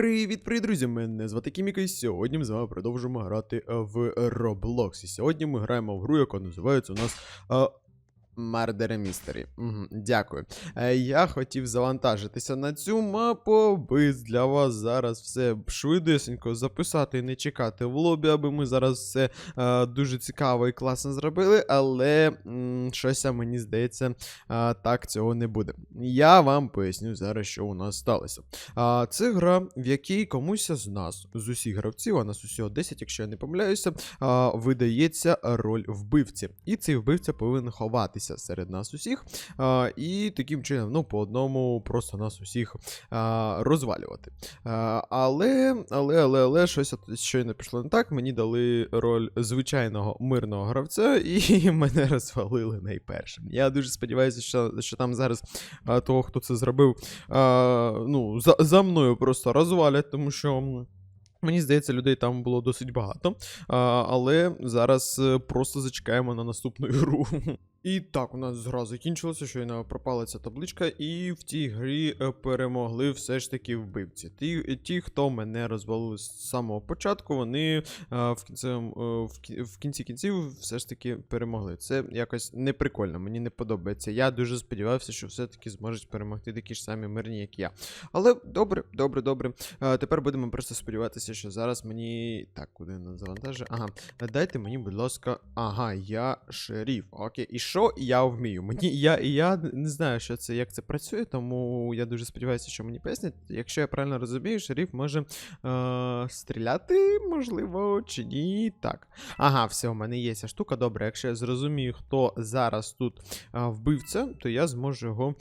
Привіт, привіт, друзі! Мене звати Кіміка, і сьогодні ми з вами продовжуємо грати е, в Roblox. І сьогодні ми граємо в гру, яка називається у нас. Е, Mystery. Угу, дякую. Е, я хотів завантажитися на цю мапу, аби для вас зараз все швидесенько записати і не чекати в лобі, аби ми зараз все е, дуже цікаво і класно зробили, але м, щось мені здається, е, так цього не буде. Я вам поясню зараз, що у нас сталося. А, це гра, в якій комусь з нас, з усіх гравців, а нас усього 10, якщо я не помиляюся, а, видається роль вбивці. І цей вбивця повинен ховатися серед нас усіх. А, і таким чином, ну, по одному, просто нас усіх а, розвалювати. А, але, але, але, але, щось щойно пішло не так. Мені дали роль звичайного мирного гравця, і мене розвалили найпершим. Я дуже сподіваюся, що, що там зараз а, того, хто це зробив, а, ну, за, за мною просто розвалять, тому що. Мені здається, людей там було досить багато. Але зараз е, просто зачекаємо на наступну гру. І так, у нас гра закінчилася, щойно пропала ця табличка, і в тій грі е, перемогли все ж таки вбивці. Ті, ті хто мене розвалили з самого початку, вони е, в, кінцевому, е, в, кінці кінців все ж таки перемогли. Це якось не прикольно, мені не подобається. Я дуже сподівався, що все-таки зможуть перемогти такі ж самі мирні, як я. Але добре, добре, добре. Е, тепер будемо просто сподіватися, що зараз мені. Так, куди нас завантажує? Ага. Дайте мені, будь ласка. Ага, я шеріф. Окей. І що я вмію? Мені я, я не знаю, що це, як це працює, тому я дуже сподіваюся, що мені пояснять. Якщо я правильно розумію, шеріф може е, стріляти, можливо, чи ні. Так. Ага, все, у мене є ця штука. Добре, якщо я зрозумію, хто зараз тут а, вбивця, то я зможу його.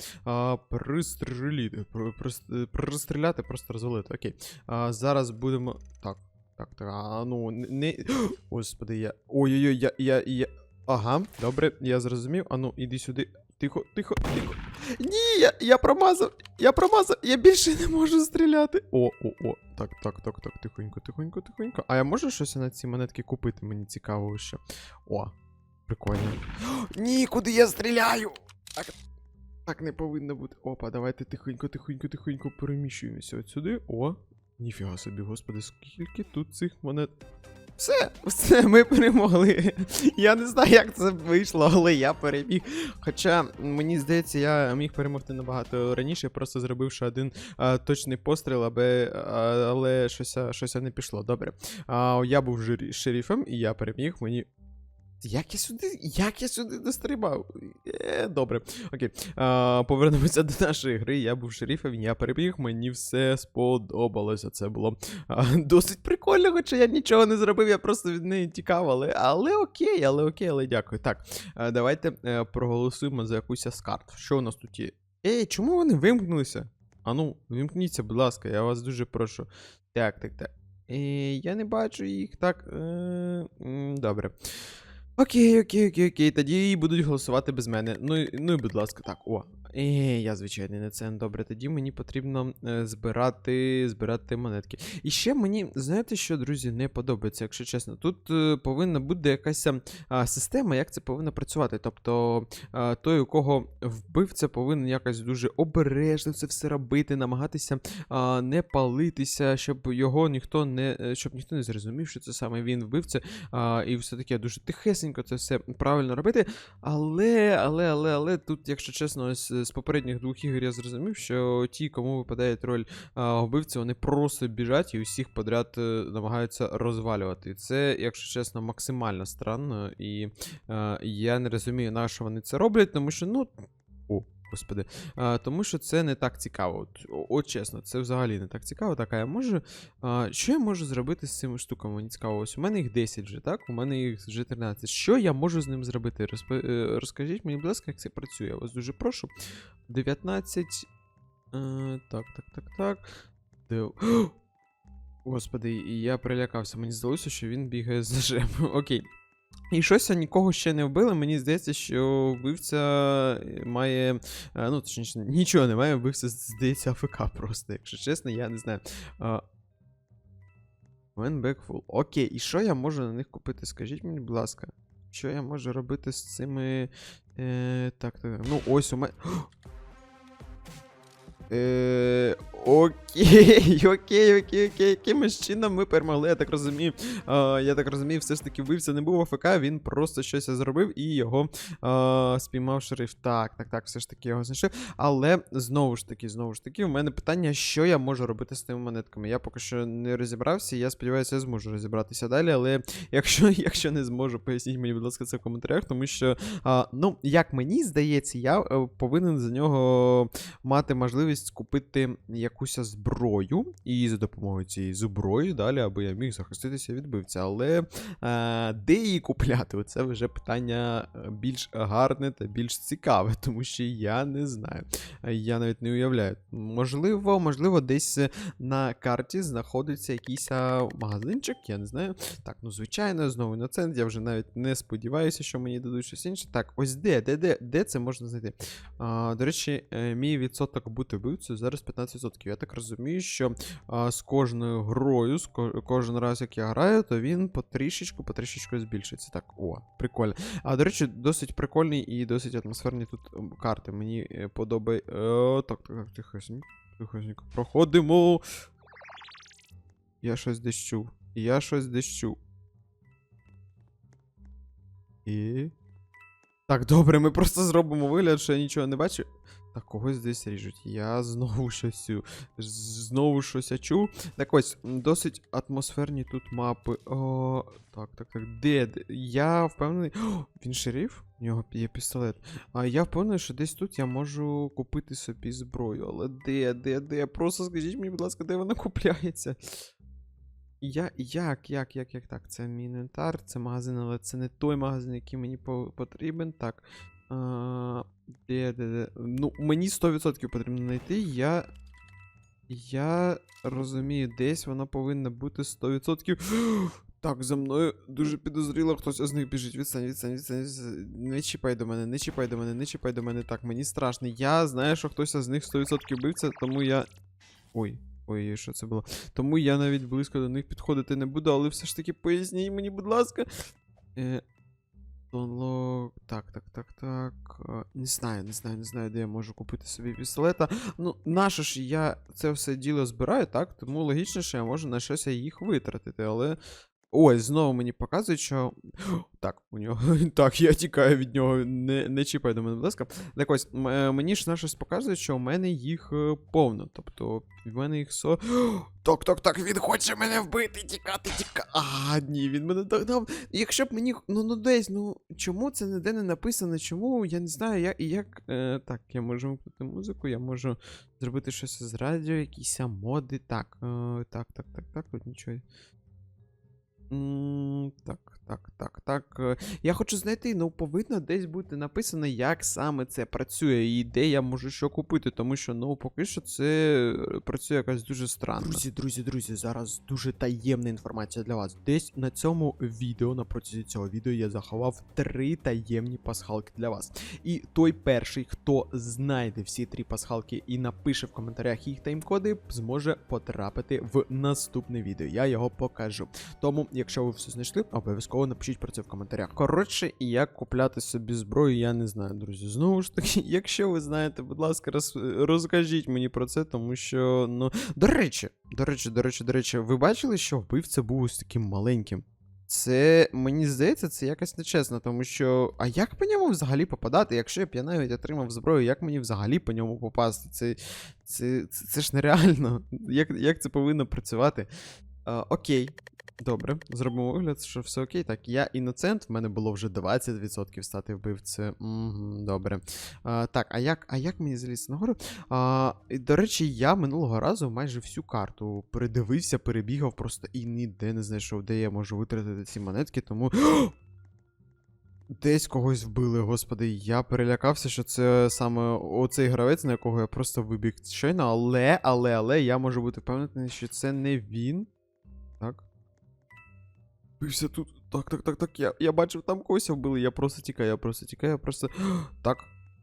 Про- прос- Пристріляти, просто розвалити. Окей. А, зараз будемо. Так, так, так. А, ну, не. Господи, я. Ой-ой-ой, я, я, я. Ага, добре, я зрозумів. А ну, іди сюди. Тихо, тихо, тихо. Ні, я, я промазав, я промазав, я більше не можу стріляти. О, о, о. Так, так, так, так, тихонько, тихонько, тихонько. А я можу щось на ці монетки купити? Мені цікаво ще. О, прикольно. Ні, куди я стріляю? Так, так не повинно бути. Опа, давайте тихонько, тихонько, тихонько переміщуємося от сюди. О, ніфіга собі, господи, скільки тут цих монет. Все, все, ми перемогли. Я не знаю, як це вийшло, але я переміг. Хоча, мені здається, я міг перемогти набагато раніше, просто зробивши один а, точний постріл, аби, а, але щось, щось не пішло. Добре. А, я був шерифом, і я переміг. Мені. Як я сюди? Як я сюди дострибав? Е, добре. Окей. А, повернемося до нашої гри. Я був шерифом, я переміг, мені все сподобалося. Це було а, досить прикольно, хоча я нічого не зробив, я просто від неї тікав, але, але окей, але окей, але дякую. Так, а, давайте е, проголосуємо за якусь з карт. Що у нас тут є? Ей, чому вони вимкнулися? Ану, вимкніться, будь ласка, я вас дуже прошу. Так, так, так. Е, я не бачу їх. Так. Е, добре. Окей, окей, окей, окей. Тоді будуть голосувати без мене. Ну, ну і будь ласка, так. О. Е, я звичайний не це. Добре, тоді мені потрібно е, збирати, збирати монетки. І ще мені, знаєте, що, друзі, не подобається, якщо чесно. Тут е, повинна бути якась а, система, як це повинно працювати. Тобто, а, той, у кого вбивця, повинен якось дуже обережно це все робити, намагатися а, не палитися, щоб його ніхто не е, щоб ніхто не зрозумів, що це саме він вбивця. А, і все таке дуже тихесенько це все правильно робити. Але, але, але, але тут, якщо чесно, ось з попередніх двох ігор я зрозумів, що ті, кому випадає роль вбивці, вони просто біжать і усіх подряд е, намагаються розвалювати. Це, якщо чесно, максимально странно. І е, я не розумію, на що вони це роблять, тому що, ну. Господи. А, тому що це не так цікаво. От, от чесно, це взагалі не так цікаво. Так, а я можу. А, що я можу зробити з цими штуками? Мені цікаво. Ось у мене їх 10 вже, так? У мене їх вже 13. Що я можу з ним зробити? Розп... е, Розкажіть мені, будь ласка, як це працює. Я вас дуже прошу. 19. Е, так, так, так, так. Де... Господи, я прилякався. Мені здалося, що він бігає з ножем. Окей. І щось нікого ще не вбили. Мені здається, що вбивця е, має. е, Ну, точніше, нічого немає, вбивця, здається, АФК просто, якщо чесно, я не знаю. When back. Окей, і що я можу на них купити? Скажіть мені, будь ласка. Що я можу робити з цими. Е, так, так. Ну, ось у мене. Е, Окей, окей, окей, окей. Якимось чином ми перемогли, я так розумію. А, я так розумію, все ж таки вився не був АФК, він просто щось зробив і його а, спіймав шериф. Так, так, так, все ж таки його знайшов. Але знову ж таки, знову ж таки, у мене питання, що я можу робити з тими монетками. Я поки що не розібрався, я сподіваюся, я зможу розібратися далі. Але якщо, якщо не зможу, поясніть мені, будь ласка, це в коментарях, тому що, а, ну, як мені здається, я е, повинен за нього мати можливість купити якусь зброю, і за допомогою цієї зброї далі, аби я міг захиститися від вбивця. Але е, де її купляти? Оце вже питання е, більш гарне та більш цікаве, тому що я не знаю. Я навіть не уявляю. Можливо, можливо, десь на карті знаходиться якийсь магазинчик, я не знаю. Так, ну звичайно, знову іноцент, я вже навіть не сподіваюся, що мені дадуть щось інше. Так, ось де, де, де, де це можна знайти? А, до речі, е, мій відсоток бути вбивцею зараз 15%. Я так розумію, що а, з кожною грою, з ко- кожен раз, як я граю, то він потрішечку, потрішечку збільшується. Так, о, прикольно. А до речі, досить прикольні і досить атмосферні тут карти. Мені е, подобає. Е, так, так, так, тихесенько, тихесенько. Проходимо. Я щось чув. Я щось чув. І. Так, добре, ми просто зробимо вигляд, що я нічого не бачу. Так, когось десь ріжуть. Я знову щось. Знову щось я чув. Так ось, досить атмосферні тут мапи. О, так, так, так. Де? де? Я впевнений. О, він шериф? У нього є пістолет. А я впевнений, що десь тут я можу купити собі зброю. Але де, де, де? Просто скажіть мені, будь ласка, де вона купляється? Я, як, як, як, як так? Це мій інвентар, це магазин, але це не той магазин, який мені потрібен. Так. А, де, де, де? Ну, мені 100% потрібно знайти. Я. Я розумію, десь воно повинно бути 100%. Так, за мною дуже підозріло, хтось з них біжить. Відстань, відстань, відстань. Не чіпай до мене, не чіпай до мене, не чіпай до мене. Так, мені страшно. Я знаю, що хтось з них 100% вбивця, тому я. Ой. Ой, що це було? Тому я навіть близько до них підходити не буду, але все ж таки поясніть мені, будь ласка. Е, Донлог. Так, так, так, так. Не знаю, не знаю, не знаю, де я можу купити собі пістолета. Ну, наше ж я це все діло збираю, так? Тому логічно, що я можу на щось їх витратити, але. Ой, знову мені показують, що. Так, у нього. Так, я тікаю від нього. Не, не чіпай до мене, будь ласка. Так ось, е, мені ж на щось показує, що у мене їх е, повно. Тобто, в мене їх со. Так, так, так, він хоче мене вбити, тікати, тікати. А, ні, він мене догнав. Якщо б мені. Ну, ну десь, ну чому це ніде не написано? Чому? Я не знаю, як. як е, так, я можу вимкнути музику, я можу зробити щось з радіо, якісь моди. Так, е, так, так, так, так, тут нічого. М, Так, так, так, так. е, Я хочу знайти, ну повинно десь бути написано, як саме це працює, і де я можу що купити, тому що ну поки що це е, працює якось дуже странно. Друзі, друзі, друзі, зараз дуже таємна інформація для вас. Десь на цьому відео, на протязі цього відео, я заховав три таємні пасхалки для вас. І той перший, хто знайде всі три пасхалки і напише в коментарях їх таймкоди, зможе потрапити в наступне відео. Я його покажу. Тому, якщо ви все знайшли, обов'язково напишіть про це в коментарях. Коротше, як купляти собі зброю, я не знаю, друзі. Знову ж таки, якщо ви знаєте, будь ласка, роз... розкажіть мені про це, тому що, ну. До речі, до речі, до речі, до речі, ви бачили, що вбивця був ось таким маленьким? Це, мені здається, це якось нечесно, тому що. А як по ньому взагалі попадати? Якщо б я навіть отримав зброю, як мені взагалі по ньому попасти? Це, це, це, це ж нереально. Як, як це повинно працювати? А, окей. Добре, зробимо вигляд, що все окей. Так, я іноцент, в мене було вже 20% стати вбивцею. Угу, добре. А, так, а як, а як мені залізти нагору? А, до речі, я минулого разу майже всю карту передивився, перебігав просто і ніде не знайшов, де я можу витратити ці монетки, тому. Десь когось вбили, господи. Я перелякався, що це саме оцей гравець, на якого я просто вибіг щойно, але, але, але я можу бути впевнений, що це не він. Так. Бився тут. Так, так, так, так. Я, я бачив, там когось вбили, я просто тікаю, я просто тікаю, я просто. Так.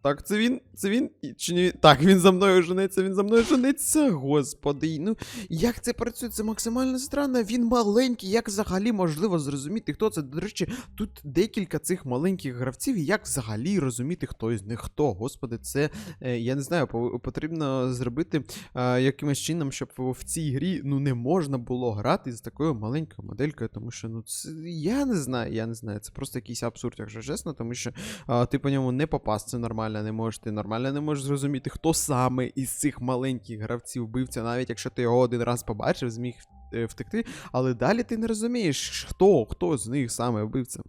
Так, це він, це він. Чи не він? Так, він за мною жениться, він за мною жениться. Господи, ну як це працює? Це максимально странно. Він маленький. Як взагалі можливо зрозуміти, хто це? До речі, тут декілька цих маленьких гравців. і Як взагалі розуміти, хто із них хто? Господи, це е, я не знаю, потрібно зробити е, якимось чином, щоб в цій грі ну не можна було грати з такою маленькою моделькою, тому що ну це я не знаю, я не знаю. Це просто якийсь абсурд, якщо чесно, тому що а, ти по ньому не попасти нормально не можеш, ти нормально не можеш зрозуміти, хто саме із цих маленьких гравців вбивця, навіть якщо ти його один раз побачив, зміг втекти, але далі ти не розумієш, хто, хто з них саме вбивця.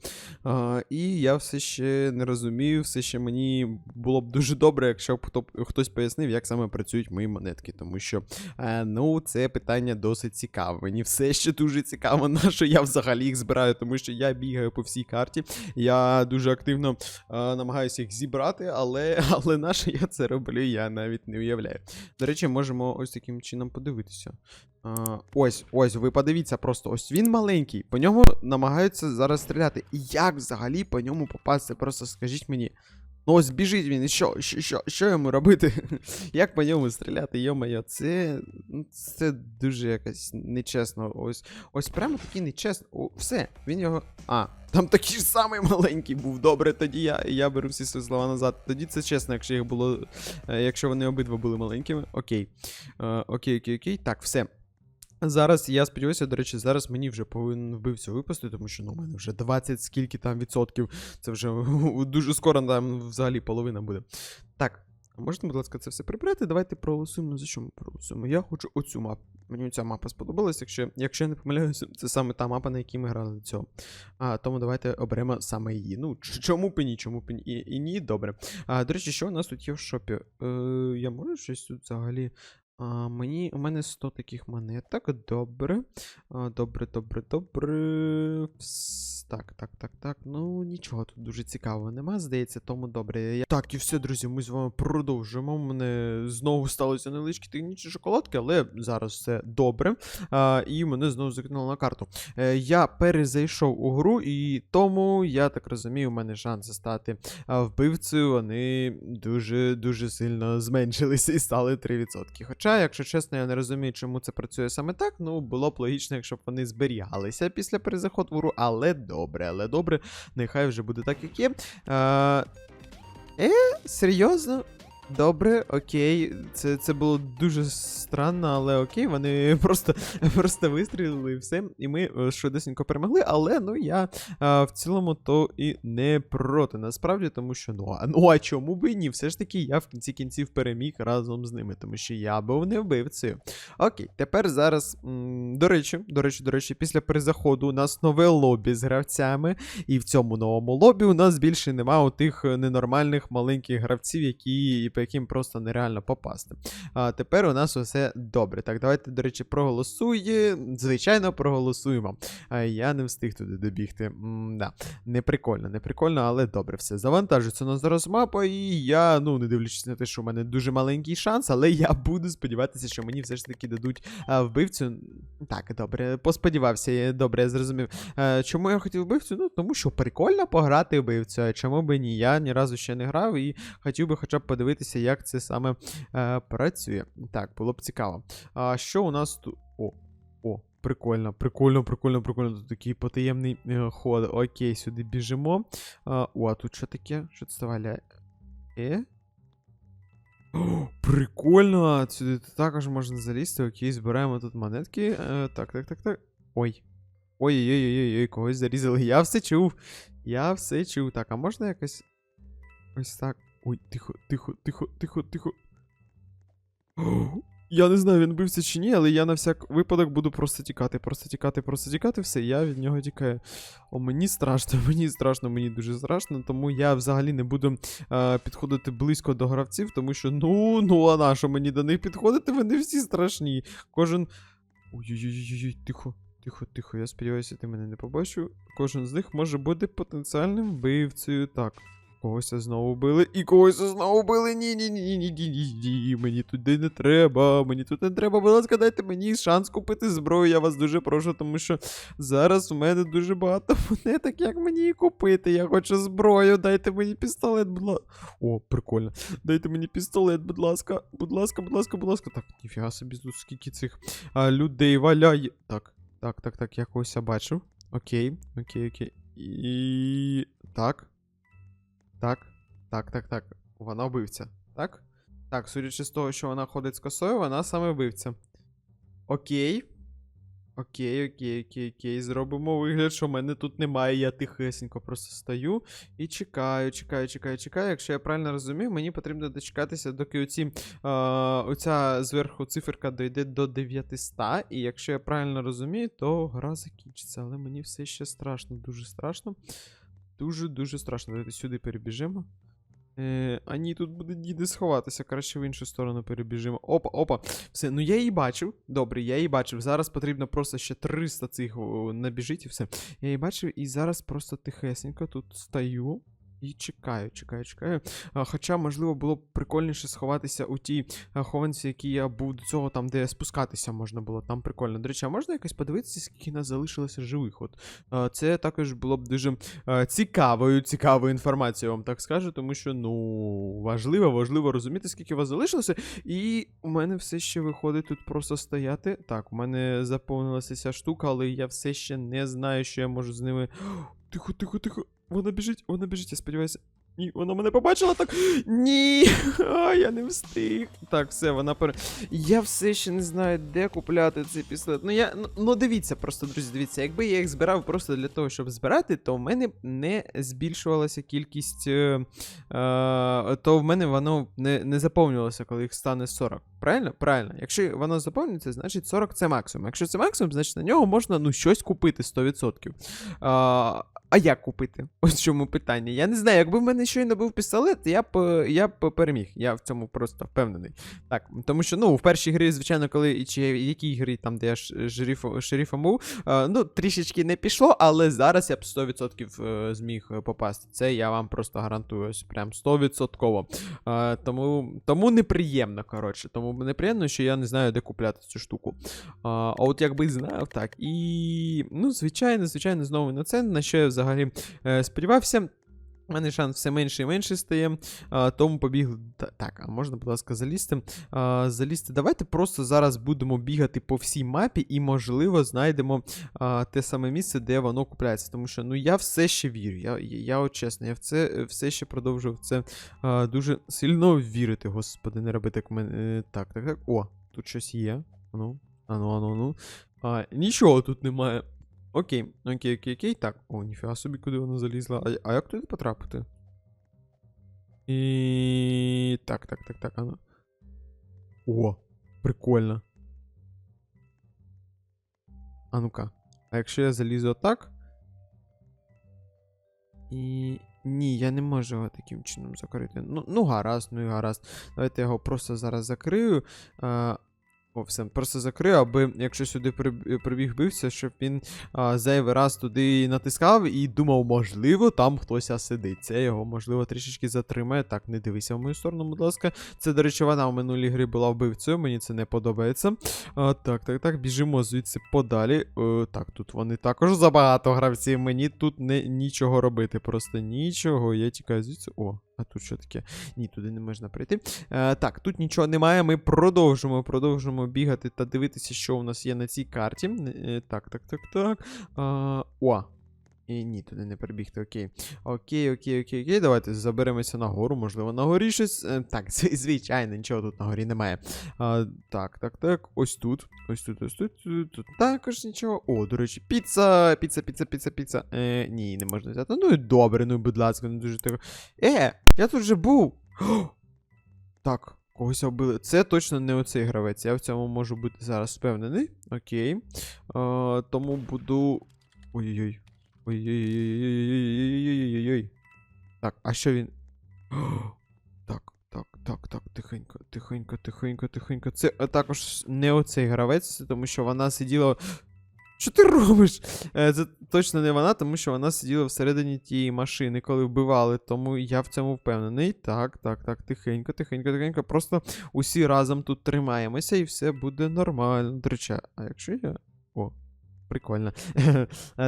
А, і я все ще не розумію, все ще мені було б дуже добре, якщо б хто, хтось пояснив, як саме працюють мої монетки, тому що е, ну, це питання досить цікаве. Мені все ще дуже цікаво, на що я взагалі їх збираю, тому що я бігаю по всій карті. Я дуже активно е, намагаюся їх зібрати, але, але на що я це роблю, я навіть не уявляю. До речі, можемо ось таким чином подивитися. А, ось, ось, ви подивіться просто, ось він маленький, по ньому намагаються зараз стріляти. І як взагалі по ньому попасти? Просто скажіть мені. Ну ось біжить він, і що, що, що, що йому робити? Як по ньому стріляти? Йо-моє, це, ну, це дуже якось нечесно. Ось, ось прямо таки нечесно. О, все, він його. А, там такий ж самий маленький був. Добре, тоді я, я беру всі свої слова назад. Тоді це чесно, якщо їх було. е, Якщо вони обидва були маленькими. Окей. Е, окей, окей, окей. Так, все. Зараз я сподіваюся, до речі, зараз мені вже повинен вбивця випасти, тому що ну, у мене вже 20 скільки там відсотків. Це вже дуже скоро там взагалі половина буде. Так, можете, будь ласка, це все прибрати? Давайте проголосуємо. За що ми проголосуємо? Я хочу оцю мапу. Мені ця мапа сподобалась, якщо, якщо я не помиляюся, це саме та мапа, на якій ми грали до цього. А, тому давайте оберемо саме її. Ну, чому б і ні, чому б і ні, і, і ні, добре. А, до речі, що у нас тут є в шопі? Е, я можу щось тут взагалі. Мені, у мене 100 таких монеток. Добре. Добре, добре, добре. Вс- Так, так, так, так. Ну, нічого тут дуже цікавого нема, здається, тому добре. Я... Так, і все, друзі, ми з вами продовжуємо. У мене знову сталося невеличкі технічні шоколадки, але зараз все добре. А, і мене знову закинуло на карту. Е, я перезайшов у гру, і тому, я так розумію, у мене шанси стати вбивцею, вони дуже-дуже сильно зменшилися і стали 3%. Хоча, якщо чесно, я не розумію, чому це працює саме так. Ну, було б логічно, якщо б вони зберігалися після перезаходу в гру, але добре, але добре, нехай вже буде так, як є. Е, серйозно? Добре, окей. Це, це було дуже странно, але окей, вони просто, просто вистрілили і все. І ми е, швидесенько перемогли, але ну я а, в цілому то і не проти. Насправді, тому що ну а, ну а чому і ні? Все ж таки я в кінці кінців переміг разом з ними, тому що я був не вбивцею. Окей, тепер зараз. М, до речі, до речі, до речі, після перезаходу у нас нове лобі з гравцями. І в цьому новому лобі у нас більше немає тих е, ненормальних маленьких гравців, які, по яким просто нереально попасти. А тепер у нас усе добре. Так, давайте, до речі, проголосуємо. Звичайно, проголосуємо. А я не встиг туди добігти. м да. Не прикольно, не прикольно, але добре, все. Завантажується у нас зараз мапа, і я, ну, не дивлячись на те, що у мене дуже маленький шанс, але я буду сподіватися, що мені все ж таки дадуть а, вбивцю. Так, добре, посподівався, я- добре, я зрозумів. Е, чому я хотів вбивцю? Ну, тому що прикольно пограти вбивцю. А чому би ні? Я ні разу ще не грав і хотів би хоча б подивитися, як це саме е, працює. Так, було б цікаво. А що у нас тут. О, о, прикольно, прикольно, прикольно, прикольно. Тут такий потаємний е, ход. Окей, сюди біжимо. А, о, а тут що таке? Що це валяє? Е? Прикольно! Сюди також можна залізти. Окей, збираємо тут монетки. Е, так, так, так, так. Ой. Ой-ой-ой, когось зарізали. Я все чув. Я все чув. Так, а можна якось. Ось так. Ой, тихо, тихо, тихо, тихо, тихо. Я не знаю, він бився чи ні, але я на всяк випадок буду просто тікати, просто тікати, просто тікати, все, я від нього тікаю. О, мені страшно, мені страшно, мені дуже страшно, тому я взагалі не буду е, підходити близько до гравців, тому що ну, ну а на що мені до них підходити? Вони всі страшні. Кожен. Ой-ой-ой, тихо, тихо, тихо. Я сподіваюся, ти мене не побачив. Кожен з них може бути потенціальним вбивцею. Так. Когось знову били, і когось знову били. Ні, ні, ні, ні, ні, ні, ні. Мені туди не треба. Мені тут не треба. Будь ласка, дайте мені шанс купити зброю. Я вас дуже прошу, тому що зараз у мене дуже багато монеток. Як мені її купити? Я хочу зброю. Дайте мені пістолет, будь ласка. О, прикольно. Дайте мені пістолет, будь ласка. Будь ласка, будь ласка, будь ласка. Так, ніфіга собі скільки цих а, людей валяє. Так, так, так, так, я когось бачив. Окей, окей, окей. І. Так. Так. Так, так, так. Вона вбивця. Так? Так, судячи з того, що вона ходить з косою, вона саме вбивця. Окей. Окей, окей, окей, окей. Зробимо вигляд, що мене тут немає. Я тихесенько просто стою і чекаю, чекаю, чекаю, чекаю. Якщо я правильно розумію, мені потрібно дочекатися, доки оці, е, оця зверху циферка дойде до 900. І якщо я правильно розумію, то гра закінчиться. Але мені все ще страшно, дуже страшно. Дуже-дуже страшно. Давайте сюди перебіжимо. Е, а тут буде ніде сховатися. Краще в іншу сторону перебіжимо. Опа, опа. Все, ну я її бачив. Добре, я її бачив. Зараз потрібно просто ще 300 цих набіжить і все. Я її бачив, і зараз просто тихесенько тут стою. І чекаю, чекаю, чекаю. Хоча, можливо, було б прикольніше сховатися у тій хованці, які я був до цього, там, де спускатися можна було. Там прикольно. До речі, а можна якось подивитися, скільки нас залишилося живих? От це також було б дуже а, цікавою, цікавою інформацією, вам так скажу, тому що ну важливо, важливо розуміти, скільки вас залишилося. І у мене все ще виходить тут просто стояти. Так, у мене заповнилася ця штука, але я все ще не знаю, що я можу з ними. Тихо, тихо, тихо. Вона біжить, вона біжить, я сподіваюся. Ні, вона мене побачила так. Ні! А, я не встиг. Так, все, вона пере. Я все ще не знаю, де купляти цей пістолет. Ну я. Ну, ну дивіться, просто, друзі, дивіться, якби я їх збирав просто для того, щоб збирати, то в мене не збільшувалася кількість. Е, е, то в мене воно не, не заповнювалося, коли їх стане 40. Правильно? Правильно. Якщо воно заповнюється, значить 40 це максимум. Якщо це максимум, значить на нього можна ну, щось купити 100%. А, а як купити? Ось чому питання. Я не знаю, якби в мене щойно був пістолет, я б е, я б переміг. Я в цьому просто впевнений. Так, тому що, ну, в першій грі, звичайно, коли чи якій грі, там, де я ш- шериф, шерифом був, е, ну, трішечки не пішло, але зараз я б 100% е, зміг попасти. Це я вам просто гарантую, прям 100%. Е, тому, тому неприємно, коротше. Тому неприємно, що я не знаю, де купляти цю штуку. А от якби знав, так. І, ну, звичайно, звичайно, знову на це, на що я взагалі е, сподівався. У мене шанс все менше і менше стає, а, тому побігли. Так, а можна, будь ласка, залізти. А, залізти. Давайте просто зараз будемо бігати по всій мапі і, можливо, знайдемо а, те саме місце, де воно купляється. Тому що ну я все ще вірю. Я, я, от чесно, я в це все ще продовжую в це а, дуже сильно вірити, господи, не робити як мене. Так, так, так. О, тут щось є. Ану, ану, ану, ану. А, нічого тут немає. Окей, окей, окей, окей. Так. О, ніфіга собі, куди вона залізла. А, а як туди потрапити? І. Так, так, так, так, ану. О, прикольно. А ну-ка. А якщо я залізу отак? І. Ні, я не можу його таким чином закрити. Ну, ну гаразд, ну і гаразд. Давайте я його просто зараз закрию. А, о, все, просто закрию, аби якщо сюди прибіг бився, щоб він а, зайвий раз туди натискав і думав, можливо, там хтось сидить. Це його, можливо, трішечки затримає. Так, не дивися в мою сторону, будь ласка. Це, до речі, вона в минулій грі була вбивцею, мені це не подобається. А, так, так, так, біжимо звідси подалі. Е, так, тут вони також забагато гравців. Мені тут не, нічого робити, просто нічого. Я тікаю звідси. О, а тут що таке? Ні, туди не можна прийти. Е, так, тут нічого немає. Ми продовжимо, продовжимо бігати та дивитися, що у нас є на цій карті. Е, так, так, так, так. Е, о. І ні, туди не перебігти, окей. Окей, окей, окей, окей. Давайте заберемося на гору. Можливо, на горі щось. Е, так, звичайно, нічого тут на горі немає. А, так, так, так. Ось тут. Ось тут, ось тут. Тут, також нічого. О, до речі, піца, піца, піца, піца, піца. Е, ні, не можна взяти. Ну і добре, ну будь ласка, не дуже тихо. Е, я тут вже був. Так, когось вбили. Це точно не оцей гравець. Я в цьому можу бути зараз впевнений. Окей. Е, тому буду. Ой-ой-ой. Ой-ой-ой-ой-ой-ой-ой-ой-ой-ой. Так, а що він. Так, так, так, так, тихенько, тихенько, тихенько, тихенько. Це також не оцей гравець, тому що вона сиділа. Що ти робиш? Це точно не вона, тому що вона сиділа всередині тієї машини, коли вбивали, тому я в цьому впевнений. Так, так, так, тихенько, тихенько, тихенько. Просто усі разом тут тримаємося і все буде нормально. До речі, а якщо я. О, прикольно.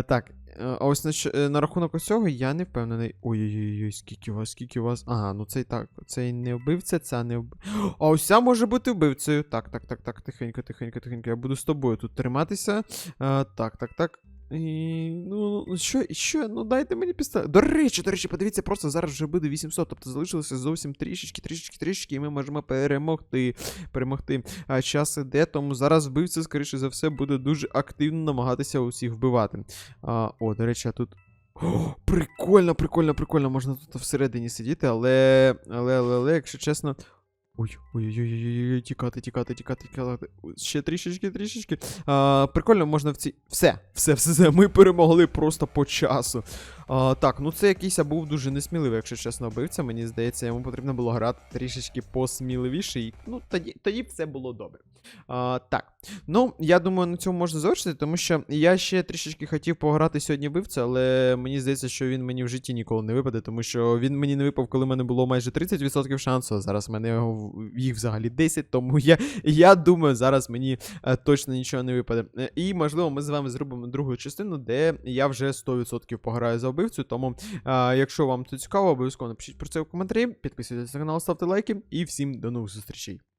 Так, а ось на, е, на рахунок цього я не впевнений. Ой-ой-ой, скільки вас, скільки у вас. Ага, ну цей так, цей не вбивця, ця не вбивця. А ось ця може бути вбивцею. Так, так, так, так, тихенько, тихенько, тихенько. Я буду з тобою тут триматися. А, так, так, так. І, ну, що, що, ну дайте мені пістолет. До речі, до речі, подивіться, просто зараз вже буде 800, тобто залишилося зовсім трішечки, трішечки, трішечки, і ми можемо перемогти. Перемогти. А час іде, тому зараз вбивця, скоріше за все, буде дуже активно намагатися усіх вбивати. А, о, до речі, а тут. О, прикольно, прикольно, прикольно. Можна тут всередині сидіти, але. Але, але, але, якщо чесно. Ой, ой-ой-ой, тікати, тікати, тікати, тікати. Ще трішечки, трішечки. А, прикольно, можна в цій. Все, все, все, все. Ми перемогли просто по часу. А, так, ну це якийсь був дуже несміливий, якщо чесно, вбивця. Мені здається, йому потрібно було грати трішечки посміливіше. І, ну, тоді, тоді все було добре. А, так. Ну, я думаю, на цьому можна завершити, тому що я ще трішечки хотів пограти сьогодні вбивця, але мені здається, що він мені в житті ніколи не випаде, тому що він мені не випав, коли в мене було майже 30% шансу, а зараз в мене їх взагалі 10, тому я, я думаю, зараз мені е, точно нічого не випаде. Е, І, можливо, ми з вами зробимо другу частину, де я вже 100% пограю за вбивцю. Тому, е, якщо вам це цікаво, обов'язково напишіть про це в коментарі, підписуйтесь на канал, ставте лайки і всім до нових зустрічей.